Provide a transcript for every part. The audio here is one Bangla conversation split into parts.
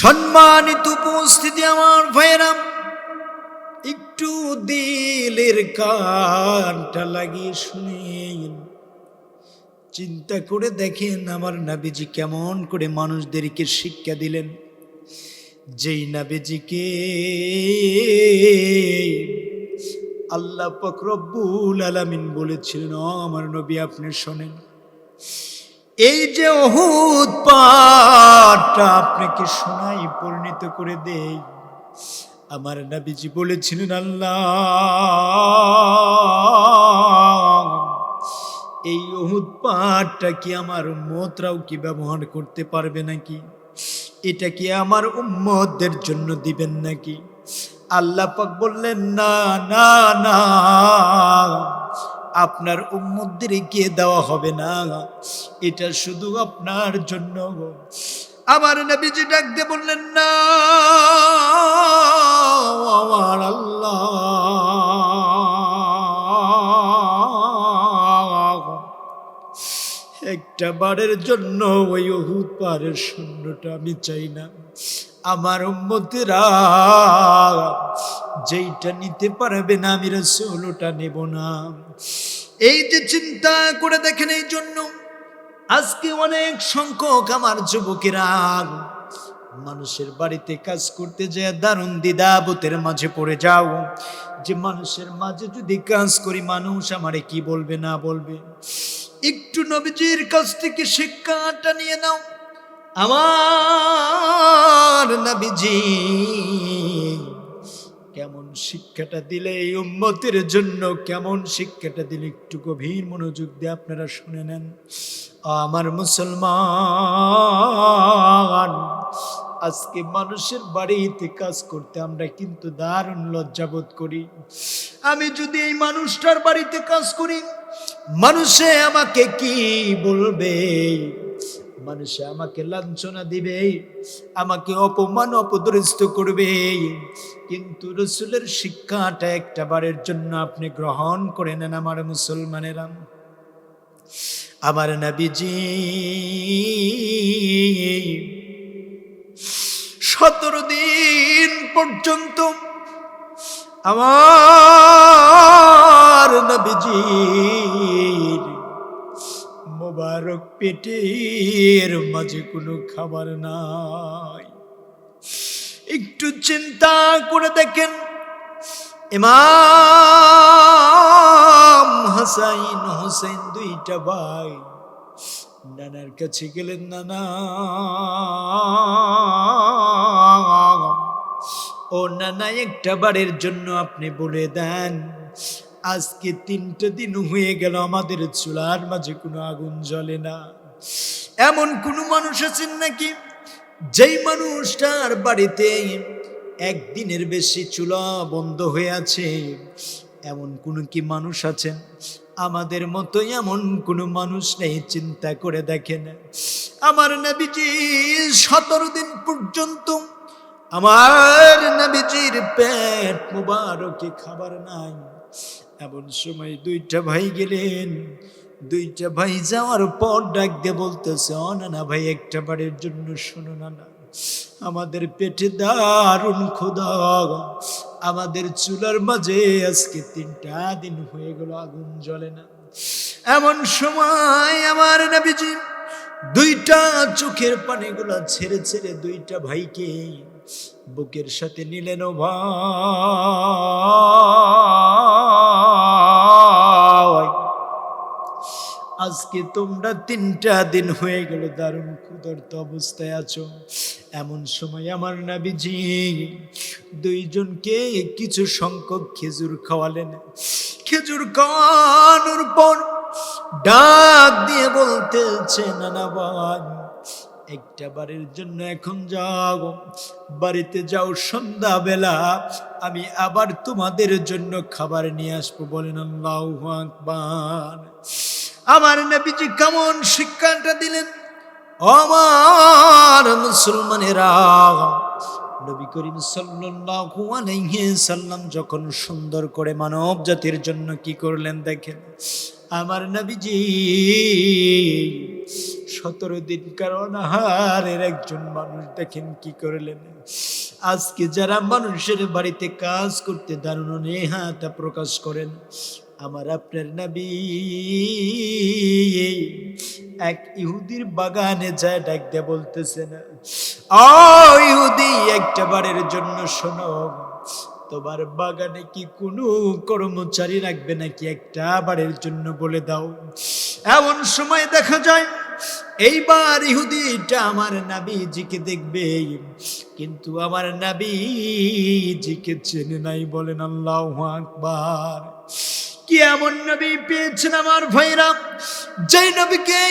সম্মানিত উপস্থিতি আমার ভাইরাম একটু দিলের কানটা লাগিয়ে শুনেন। চিন্তা করে দেখেন আমার নাবিজি কেমন করে মানুষদেরকে শিক্ষা দিলেন। যেই নাবিজিকে আল্লাহ ফকরব্বুল আলামিন বলেছিলেন, আমার নবী আপনি শোনেন। এই যে অহুদ পাঠটা আপনাকে শোনাই পরিণত করে দেই? আমার নাবিজি বলেছিলেন, আল্লাহ, এই অহুদ পাঠটা কি আমার উম্মতরাও কি ব্যবহার করতে পারবে নাকি? এটা কি আমার উম্মতদের জন্য দিবেন নাকি? আল্লাহ পাক বললেন, না না না আপনার উম্মতদের গিয়ে দেওয়া হবে না। এটা শুধু আপনার জন্য আমার নবীজি ডাক দিয়ে বললেন, না একটা বারের জন্য ওই অহুদ শূন্যটা আমি চাই না। আমার উম্মতেরা যেইটা নিতে পারবে না আমি রসুলটা নেব না। এই যে চিন্তা করে দেখেন এই জন্য আজকে অনেক সংখ্যক আমার যুবকেরা মানুষের বাড়িতে কাজ করতে যায় দারুণ দ্বিধাবোতের মাঝে পড়ে যাও। যে মানুষের মাঝে যদি কাজ করি মানুষ আমারে কি বলবে না বলবে? একটু নবীজির কাছ থেকে শিক্ষাটা নিয়ে নাও। আমার নবীজি কেমন শিক্ষাটা দিলে এই উম্মতের জন্য, কেমন শিক্ষাটা দিলে একটু গভীর মনোযোগ দিয়ে আপনারা শুনে নেন। আমার মুসলমান আজকে মানুষের বাড়িতে কাজ করতে আমরা কিন্তু দারুণ লজ্জাবোধ করি। আমি যদি এই মানুষটার বাড়িতে কাজ করি, মানুষে আমাকে কি বলবে? মানুষে আমাকে লাঞ্ছনা দিবে, আমাকে অপমান অপদরিস্ত করবে। কিন্তু রসুলের শিক্ষাটা একটা বারের জন্য আপনি গ্রহণ করে নেন আমার মুসলমানেরা। আমার নবীজি সতেরো দিন পর্যন্ত আমার নবীজির মোবারক পেটের মাঝে কোনো খাবার নাই। একটু চিন্তা করে দেখেন, ইমাম হাসাইন হোসেন দুইটা ভাই নানার কাছে গেলেন, নানা, ও নানা, একটা বারের জন্য আপনি বলে দেন। আজকে তিনটে দিন হয়ে গেল, আমাদের চুলার মাঝে কোনো আগুন জ্বলে না। এমন কোনো মানুষ আছেন নাকি? যেই মানুষটার বাড়িতে একদিনের বেশি চুলা বন্ধ হয়ে আছে, এমন কোনো কি মানুষ আছেন? আমাদের মতো এমন কোনো মানুষ নেই, চিন্তা করে দেখেন। আমার নবীজি সতেরো দিন পর্যন্ত আমার নবীজির পেট মুবারকে খাবার নাই। এমন সময় দুইটা ভাই গেলেন। দুইটা ভাই যাওয়ার পর ডাক দিয়ে বলতেছে অ না না ভাই, একটা বাড়ির জন্য শোনো না না আমাদের পেটে দারুণ ক্ষুদা আমাদের চুলার মাঝে আজকে তিনটা দিন হয়ে গেল, আগুন জ্বলে না। এমন সময় আমার নবীজি দুইটা চোখের পানিগুলো ছেড়ে ছেড়ে দুইটা ভাইকে বুকের সাথে নিলেন, ও আজকে তোমরা তিনটা দিন হয়ে গেল দারুণ ক্ষুধার্ত অবস্থায় আছো। এমন সময় আমার নাবিজি দুইজনকে কিছু সংখ্যক খেজুর খাওয়ালেন। খেজুর খাওয়ানোর পর ডাক দিয়ে বলতেছে, নানা বান একটা বাড়ির জন্য এখন যাও। বাড়িতে যাও সন্ধ্যা বেলা আমি আবার তোমাদের জন্য খাবার নিয়ে আসব। বলেন, আল্লাহ আকবার। আমার নবীজি কেমন শিক্ষাটা দিলেন? আমার মুসলমানেরা, নবী করিম সাল্লাল্লাহু আলাইহি সাল্লাম যখন সুন্দর করে মানব জাতির জন্য কি করলেন দেখেন? আমার নবীজি সতেরো দিন কারণ হারের একজন মানুষ দেখেন কি করলেন? আজকে যারা মানুষের বাড়িতে কাজ করতে দারুণ নেহাতা প্রকাশ করেন। আমার আপনার নবী। এক ইহুদির বাগানে যায় ডাক দিয়ে বলতেছে না, ও ইহুদি, একটা বারের জন্য শোনো, তোমার বাগানে কি কোনো কর্মচারী রাখবে নাকি একটা বারের জন্য বলে দাও? এমন সময় দেখা যায়, এইবার ইহুদিটা আমার নাবিজিকে দেখবে, কিন্তু আমার নাবিজিকে চেনে নাই, বলেন আল্লাহ আকবার। কি এমন নবী পেয়েছেন আমার ভাইরা? যে নবীকে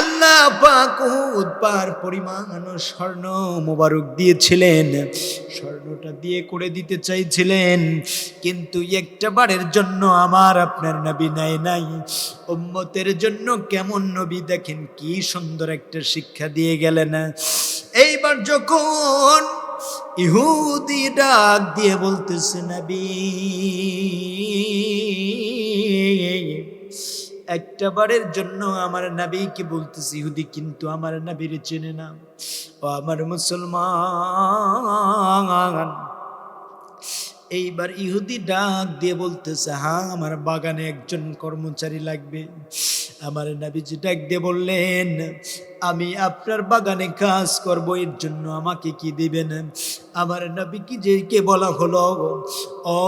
আল্লাহ পাক উহুদ পার পরিমাণ স্বর্ণ মোবারক দিয়েছিলেন, স্বর্ণটা দিয়ে করে দিতে চাইছিলেন, কিন্তু একটা বারের জন্য আমার আপনার নবী নাই নাই। উম্মতের জন্য কেমন নবী দেখেন, কি সুন্দর একটা শিক্ষা দিয়ে গেলেন। এইবার যখন ইহুদি ডাক দিয়ে বলতেছে, নবী একটা বারের জন্য আমার নাবিকে বলতেছি ইহুদি কিন্তু আমার নাবির চেনে না। ও আমার মুসলমান। এইবার ইহুদি ডাক দিয়ে বলতেছে হ্যাঁ আমার বাগানে একজন কর্মচারী লাগবে। আমার নাবিজি ডাক দিয়ে বললেন, আমি আপনার বাগানে কাজ করব, এর জন্য আমাকে কি দিবেন? আমার নবী কি যে কে বলা হলো, ও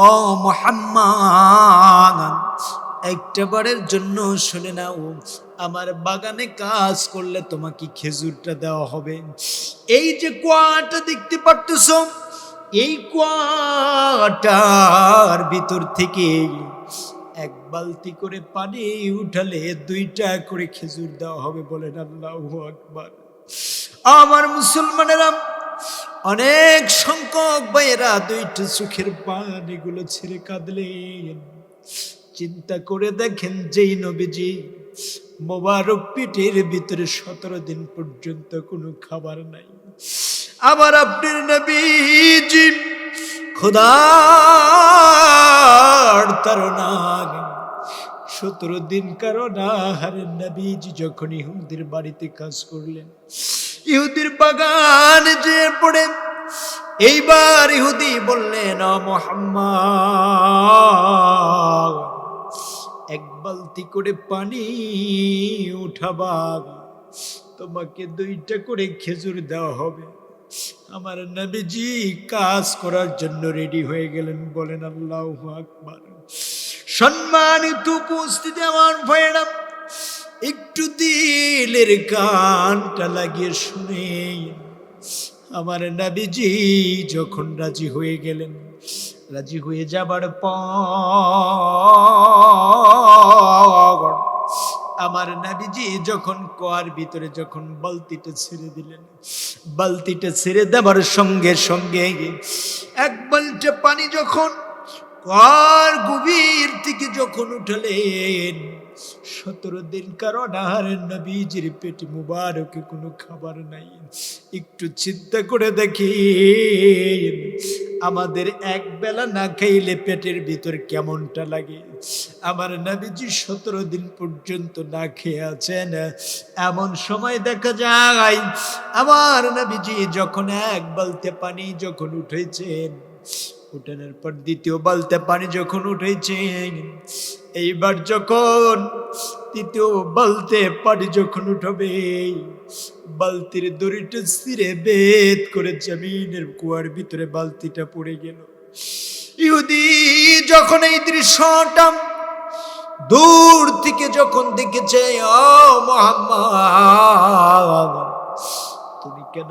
ও মোহাম্মদ। একটা বারের জন্য শুনে নাও, আমার বাগানে কাজ করলে তোমাকে খেজুরটা দেওয়া হবে। এই যে কোয়াটা দেখতে পারতেছ, এই কুয়াটার ভিতর থেকে এক বালতি করে পানি উঠালে দুইটা করে খেজুর দেওয়া হবে বলেন আল্লাহ আকবার। আমার মুসলমানেরা, অনেক সংখ্যক ভাইয়েরা দুইটা সুখের পানিগুলো ছেড়ে কাঁদলেন। চিন্তা করে দেখেন যেই নবীজি মোবারক পিঠের ভিতরে সতেরো দিন পর্যন্ত কোনো খাবার নাই। আবার আপনার নবীজি খোদার তারা সতেরো দিন কারণ আহারের নবীজি যখন ইহুদির বাড়িতে কাজ করলেন, ইহুদির বাগান যে পড়ে, এইবার ইহুদি বললেন মোহাম্মদ এক বালতি করে পানি উঠাবা। তোমাকে দুইটা করে খেজুর দেওয়া হবে। আমার নবীজি কাজ করার জন্য রেডি হয়ে গেলেন, বলেন আল্লাহ আকবার। সম্মানিত উপস্থিতি আমার ভয়েরা একটু দিলের গানটা লাগিয়ে শুনে আমার নবীজি যখন রাজি হয়ে গেলেন, রাজি হয়ে যাবার পর নাবিজি যখন কোয়ার ভিতরে যখন বালতিটা ছেড়ে দিলেন, বালতিটা ছেড়ে দেবার সঙ্গে সঙ্গে এক বালটা পানি যখন কোয়ার গভীর থেকে যখন উঠালেন সতেরো দিন কারণ আহারের নবীজির পেটে মুবারকে কোনো খাবার নাই। একটু চিন্তা করে দেখি আমাদের এক বেলা না খাইলে পেটের ভিতর কেমনটা লাগে? আমার নবীজি সতেরো দিন পর্যন্ত না খেয়ে আছেন। এমন সময় দেখা যায়, আমার নবীজি যখন এক বালতে পানি যখন উঠেছেন উঠানোর পর দ্বিতীয় বালতে পানি যখন উঠেছে, এইবার যখন তৃতীয় বালতে পানি যখন উঠবে, বালতির দড়িটা ছিঁড়ে বেদ করে জমিনের কুয়ার ভিতরে বালতিটা পড়ে গেল। ইহুদি যখন এই দৃশ্যটা দূর থেকে যখন দেখেছে, ও মোহাম্মদ, তুমি কেন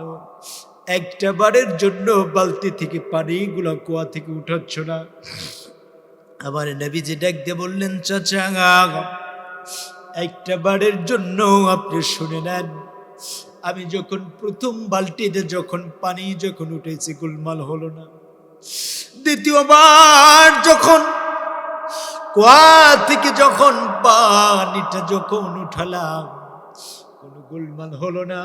একটা বারের জন্য বালতি থেকে পানিগুলো কুয়া থেকে উঠাচ্ছ না। আমার নবীজি ডাক দিয়ে বললেন, চাচা, একটা বারের জন্য আপনি শুনে নেন, আমি যখন প্রথম বালতিতে যখন পানি যখন উঠেছে, গোলমাল হলো না। দ্বিতীয়বার যখন কুয়া থেকে যখন পানিটা যখন উঠালাম, কোনো গোলমাল হলো না।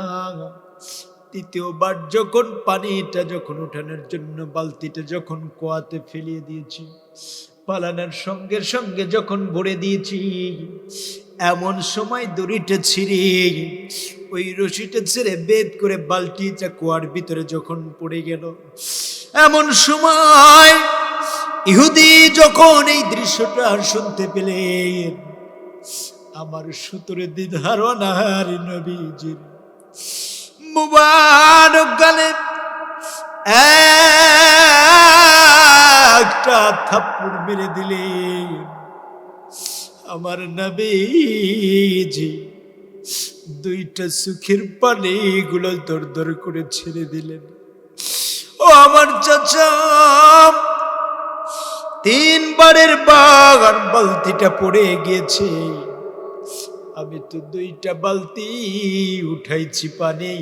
তৃতীয়বার যখন পানিটা যখন উঠানোর জন্য বালতিটা যখন কোয়াতে ফেলিয়ে দিয়েছি, পালানোর সঙ্গে সঙ্গে যখন ভরে দিয়েছি, এমন সময় দড়িটা ছিঁড়ে ওই রশিটা ছেড়ে বেদ করে বালতিটা কুয়ার ভিতরে যখন পড়ে গেল, এমন সময় ইহুদি যখন এই দৃশ্যটা শুনতে পেলেন, আমার সুতরে দিধারণার নবীজির মুবারক গালে একটা থাপ্পড় মেরে দিলে। আমার নবীজি দুইটা সুখের পানি গুলো দর দর করে ছেড়ে দিলেন। ও আমার চাচা, তিনবারের বাগান বালতিটা পড়ে গিয়েছে। আমি তো দুইটা বালতি উঠাইছি পানি।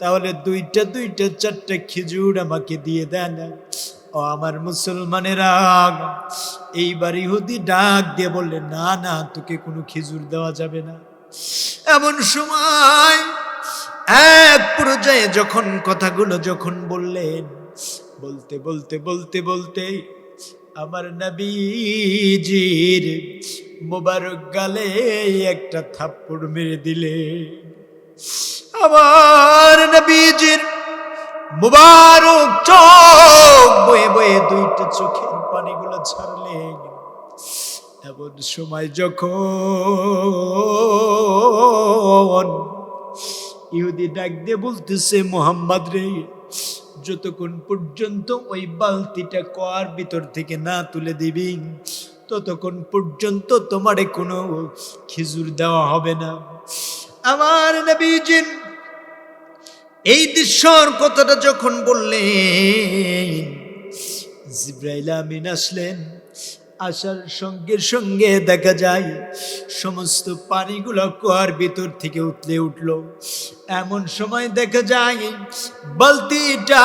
তাহলে দুইটা দুইটা, চারটা খেজুর আমাকে দিয়ে দেন। ও আমার মুসলমানের মুসলমানেরা এইবার ইহুদি ডাক দিয়ে বললেন, না না, তোকে কোনো খেজুর দেওয়া যাবে না। এমন সময় এক পর্যায়ে যখন কথাগুলো যখন বললেন, বলতে বলতে বলতে বলতে আমার নবীজির মোবারক গালে একটা থাপ্পড় মেরে দিলে। আমার নবীজির মুবারক চোখ বয়ে বয়ে দুইটা চোখের পানিগুলো ছাড়লে এমন সময় যখন ইহুদি ডাক দিয়ে বলতেছে, মোহাম্মদ রে যতক্ষণ পর্যন্ত ওই বালতিটা কোয়ার ভিতর থেকে না তুলে দিবি, ততক্ষণ পর্যন্ত তোমারে কোনো খেজুর দেওয়া হবে না। আমার নবীজিন এই দৃশ্যর কথাটা যখন বললেন, জিব্রাইল আমিন আসলেন আসার সঙ্গে সঙ্গে দেখা যায়, সমস্ত পানিগুলো কুয়ার ভিতর থেকে উতলে উঠল। এমন সময় দেখা যায়, বালতিটা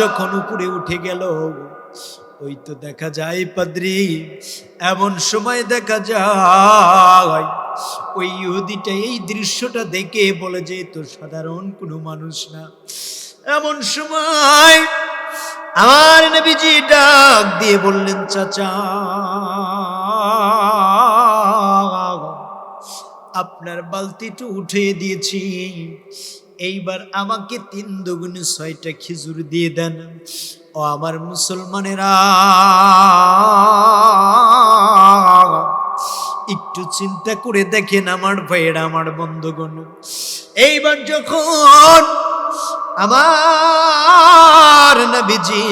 যখন উপরে উঠে গেল, ওই তো দেখা যায় পাদ্রি, এমন সময় দেখা যায়, ওই ইহুদিটা এই দৃশ্যটা দেখে বলে যে তো সাধারণ কোনো মানুষ না। এমন সময় আমার নবীজি ডাক দিয়ে বললেন, চাচা, আপনার বালতিটা উঠে দিয়েছি। এইবার আমাকে তিন দুগুণে ছয়টা খিজুর দিয়ে দেন। ও আমার মুসলমানেরা, একটু চিন্তা করে দেখেন আমার ভাইয়েরা, আমার বন্ধুগণ। এইবার যখন আমার নবীজি,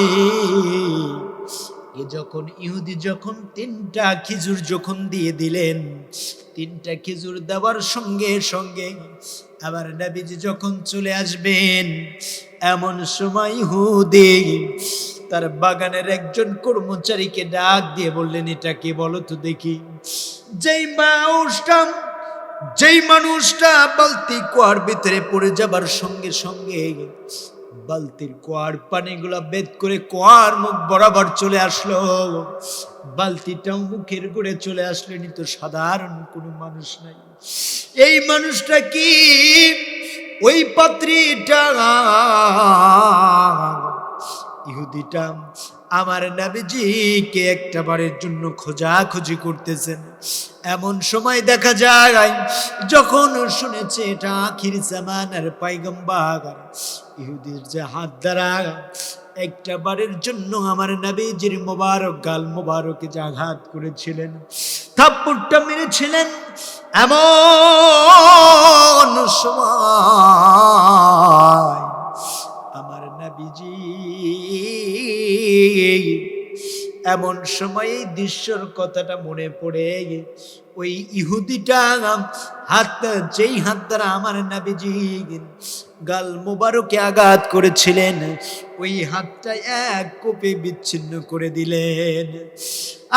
এ যখন ইহুদি যখন তিনটা খেজুর যখন দিয়ে দিলেন, তিনটা খেজুর দেওয়ার সঙ্গে সঙ্গে আবার নবীজি যখন চলে আসবেন, এমন সময় ইহুদি তার বাগানের একজন কর্মচারীকে ডাক দিয়ে বললেন, এটা কে বলো তো দেখি? যেই মানুষটা যেই মানুষটা বালতি কুয়ার ভিতরে পড়ে যাবার সঙ্গে সঙ্গে বালতির কুয়ার পানিগুলা বেদ করে কুয়ার মুখ বরাবর চলে আসলো। বালতিটাও মুখের করে চলে আসলেন তো সাধারণ কোনো মানুষ নাই। এই মানুষটা কি? ওই পাত্রীটা। ইহুদিটা আমার নাবিজিকে একটা বারের জন্য খোঁজাখুঁজি করতেছেন। এমন সময় দেখা যায়, যখন শুনেছে এটা আখির জামানার পাইগম্বার ইহুদির যে হাত দ্বারা একটা বারের জন্য আমার নাবিজির মোবারক গাল মোবারকে যে আঘাত করেছিলেন, থাপ্পড়টা মেরেছিলেন। এমন সময় আমার নাবিজি এমন সময় দৃশ্যর কথাটা মনে পড়ে, ওই ইহুদিটা হাত, যেই হাত দ্বারা আমার নাবিজি গাল মোবারকে আঘাত করেছিলেন, ওই হাতটা এক কোপে বিচ্ছিন্ন করে দিলেন।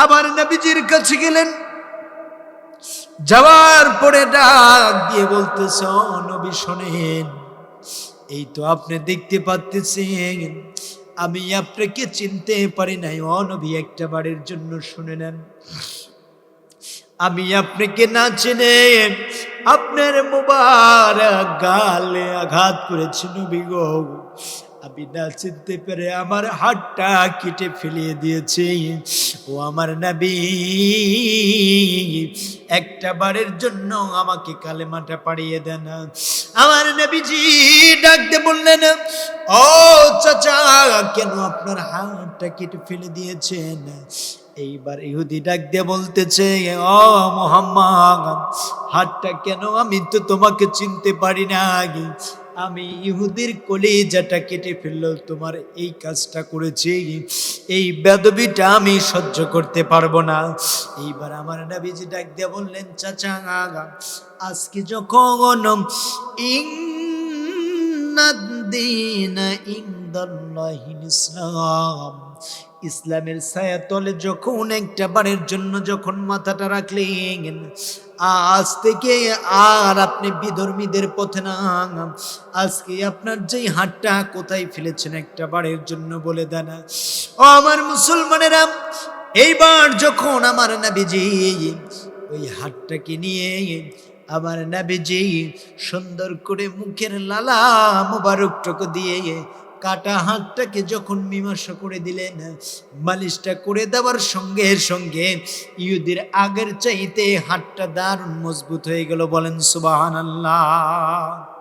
আবার নাবিজির কাছে গেলেন, যাওয়ার পরে ডাক দিয়ে বলতেছ নবী, শোনেন, এই তো আপনি দেখতে পাচ্ছেন আমি আপনাকে চিনতে পারি নাই। অনবী, একটা বারের জন্য শুনে নেন। আমি আপনাকে না চিনে আপনার মুবারক গালে আঘাত করেছি নবী গো। আমি না চিনতে পেরে আমার হাতটা কেটে ফেলিয়ে দিয়েছি। ও আমার নবী, একটা বারের জন্য আমাকে কালেমাটা পাড়িয়ে দেন। আমার নবীজি ডাকতে বললেন, ও চাচা, কেন আপনার হাতটা কেটে ফেলে দিয়েছেন? এইবার ইহুদি ডাক দিয়ে বলতেছে, ও মোহাম্মদ, হাতটা কেন আমি তো তোমাকে চিনতে পারি না আগে আমি ইহুদির কলিজাটা কেটে ফেলল তোমার এই কাজটা করেছি। এই বেদবিটা আমি সহ্য করতে পারব না। এইবার আমার নাবিজি ডাক দিয়ে বললেন, চাচা, আজকে যখন ইং দিন ইন্দাল্লাহিল ইসলাম ইসলামের ছায়া তলে যখন একটা বারের জন্য যখন মাথাটা রাখলেন, আজ থেকে আর আপনি বিধর্মীদের পথে না। আজকে আপনার যেই হাতটা কোথায় ফেলেছেন একটা বারের জন্য বলে দেন। ও আমার মুসলমানেরা, এইবার যখন আমার নাবিজি ওই হাতটাকে নিয়ে আমার নাবিজি সুন্দর করে মুখের লালা মোবারকটুকু দিয়ে কাটা হাতটাকে যখন মীমাংসা করে দিলেন, মালিশটা করে দেওয়ার সঙ্গে সঙ্গে ইহুদির আগের চাইতে হাতটা দারুণ মজবুত হয়ে গেল। বলেন সুবাহান আল্লাহ